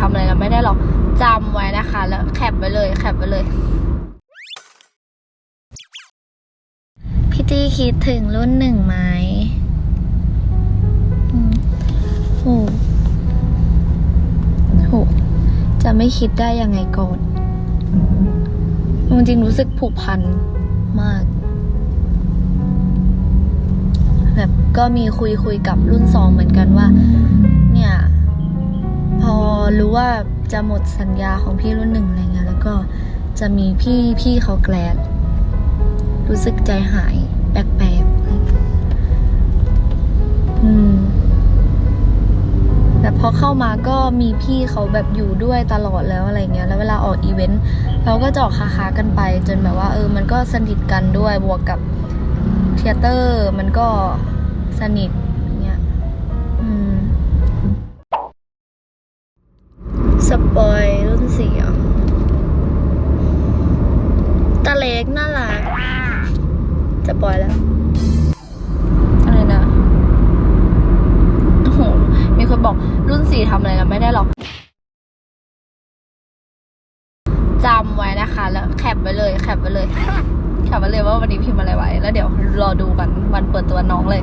ทำอะไรเราไม่ได้หรอกจำไว้นะคะ แล้วแคปไว้เลยแคปไว้เลยพี่ตี้คิดถึงรุ่นหนึ่งไหมอืมโหโหจะไม่คิดได้ยังไงก่อนจริงรู้สึกผูกพันมาก แบบก็มีคุยคุยกับรุ่นสองเหมือนกันว่า ว่าจะหมดสัญญาของพี่รุ่นหนึ่งอะไรเงี้ยแล้วก็จะมีพี่พี่เขาแกลดรู้สึกใจหาย แปลกๆอืมแบบพอเข้ามาก็มีพี่เขาแบบอยู่ด้วยตลอดแล้วอะไรเงี้ย แล้วเวลาออกอีเวนต์เราก็จะออกคาๆกันไป จนแบบว่า เออ มันก็สนิทกันด้วยบวกกับเทเตอร์ มันก็สนิทอย่างเงี้ย อืม สปอยรุ่นสี่อะตาเล็กน่ารัก จะ ปล่อยแล้วอะไรนะโอ้โหมีคนบอกรุ่นสี่ทำอะไรเราไม่ได้หรอกจำไว้นะคะ แล้วแคปไว้เลย แคปไว้เลยแคปไว้เลยว่าวันนี้พิมพ์อะไรไว้ แล้วเดี๋ยวรอดูกันวันเปิดตัวน้องเลย